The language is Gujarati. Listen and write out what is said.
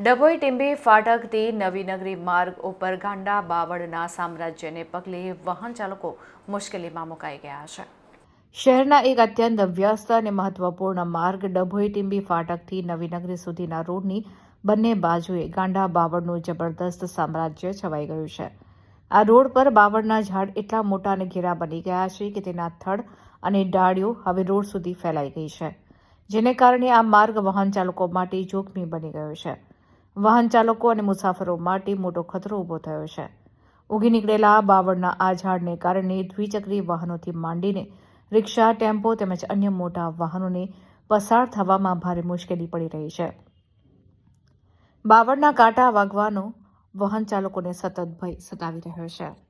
ડભોઈ ટીંબી ફાટકથી નવીનગરી માર્ગ ઉપર ગાંડા બાવળના સામ્રાજ્યને પગલે વાહન ચાલકો મુશ્કેલીમાં મુકાઈ ગયા છે. શહેરના એક અત્યંત વ્યસ્ત અને મહત્વપૂર્ણ માર્ગ ડભોઈ ટીંબી ફાટકથી નવીનગરી સુધીના રોડની બંને બાજુએ ગાંડા બાવળનું જબરદસ્ત સામ્રાજ્ય છવાઈ ગયું છે. આ રોડ પર બાવળના ઝાડ એટલા મોટા અને ઘેરા બની ગયા છે કે તેના થડ અને ડાળીઓ હવે રોડ સુધી ફેલાઈ ગઈ છે, જેને કારણે આ માર્ગ વાહન ચાલકો માટે જોખમી બની ગયો છે. વાહન ચાલકો અને મુસાફરો માટે મોટો ખતરો ઊભો થયો છે. ઉગી નીકળેલા બાવળના આ ઝાડને કારણે દ્વિચક્રી વાહનોથી માંડીને રિક્ષા, ટેમ્પો તેમજ અન્ય મોટા વાહનોને પસાર થવામાં ભારે મુશ્કેલી પડી રહી છે. બાવળના કાંટા વાગવાનો વાહન ચાલકોને સતત ભય સતાવી રહ્યો છે.